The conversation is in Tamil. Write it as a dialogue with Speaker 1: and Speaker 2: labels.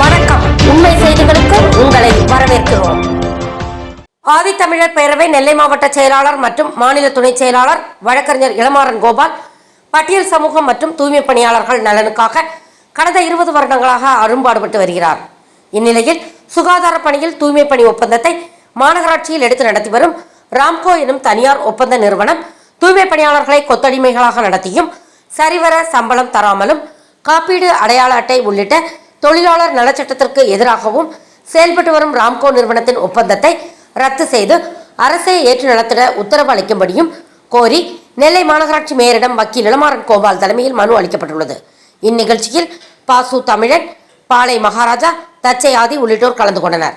Speaker 1: வணக்கம். உண்மை செய்திகளுக்கு உங்களை வரவேற்கிறோம். ஆதித்தமிழர் பேரவை நெல்லை மாவட்ட செயலாளர் மற்றும் மாநில துணை செயலாளர் வழக்கறிஞர் இளமாறன் கோபால் பட்டியல் சமூகம் மற்றும் தூய்மை பணியாளர்கள் நலனுக்காக கடந்த இருபது வருடங்களாக அரும்பாடுபட்டு வருகிறார். இந்நிலையில் சுகாதார பணியில் தூய்மை பணி ஒப்பந்தத்தை மாநகராட்சியில் எடுத்து நடத்தி வரும் ராம்கோ எனும் தனியார் ஒப்பந்த நிறுவனம் தூய்மை பணியாளர்களை கொத்தடிமைகளாக நடத்தியும் சரிவர சம்பளம் தராமலும் காப்பீடு அடையாள அட்டை உள்ளிட்ட தொழிலாளர் நலச்சட்டத்திற்கு எதிராகவும் செயல்பட்டு வரும் ராம்கோ நிறுவனத்தின் ஒப்பந்தத்தை ரத்து செய்து அரசை ஏற்று நடத்திட உத்தரவு அளிக்கும்படியும் கோரி நெல்லை மாநகராட்சி மேயரிடம் வக்கீல் இளமாறன் கோபால் தலைமையில் மனு அளிக்கப்பட்டுள்ளது. இந்நிகழ்ச்சியில் பாசு தமிழன் பாளை மகாராஜா தச்சை ஆதி உள்ளிட்டோர் கலந்து கொண்டனர்.